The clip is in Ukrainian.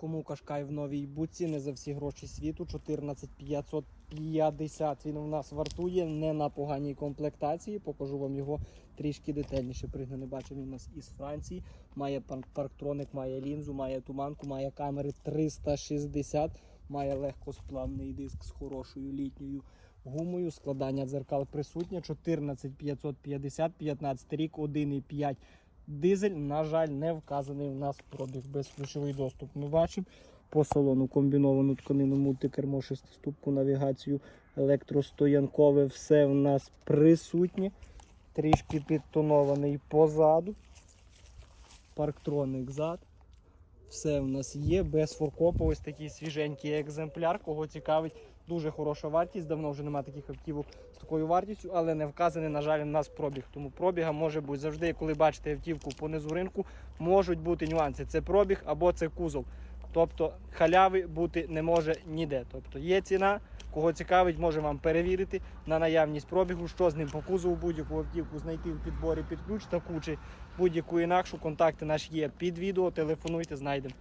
Кому Кашкай в новій буці не за всі гроші світу 14 550 він у нас вартує не на поганій комплектації. Покажу вам його трішки детальніше. Пригнаний бачив він у нас із Франції. Має парктроник, має лінзу, має туманку, має камери 360, має легкосплавний диск з хорошою літньою гумою. Складання дзеркал присутнє. 14 550, 15 рік, 1,5 Дизель, на жаль, не вказаний у нас пробіг безключовий доступ. Ми бачимо по салону комбіновану тканину, мультикермо, шестиступку, навігацію, електростоянкове, все в нас присутнє. Трішки підтонований позаду. Парктроник зад. Все в нас є, без форкопу, ось такий свіженький екземпляр. Кого цікавить, дуже хороша вартість. Давно вже немає таких автівок з такою вартістю, але не вказаний, на жаль, у нас пробіг. Тому пробіга може бути завжди, коли бачите автівку понизу ринку, можуть бути нюанси. Це пробіг або це кузов. Тобто халяви бути не може ніде. Тобто є ціна, кого цікавить, може вам перевірити на наявність пробігу, що з ним по кузову будь-яку автівку знайти в підборі під ключ та кучі будь-яку інакшу. Контакти наші є під відео, телефонуйте, знайдемо.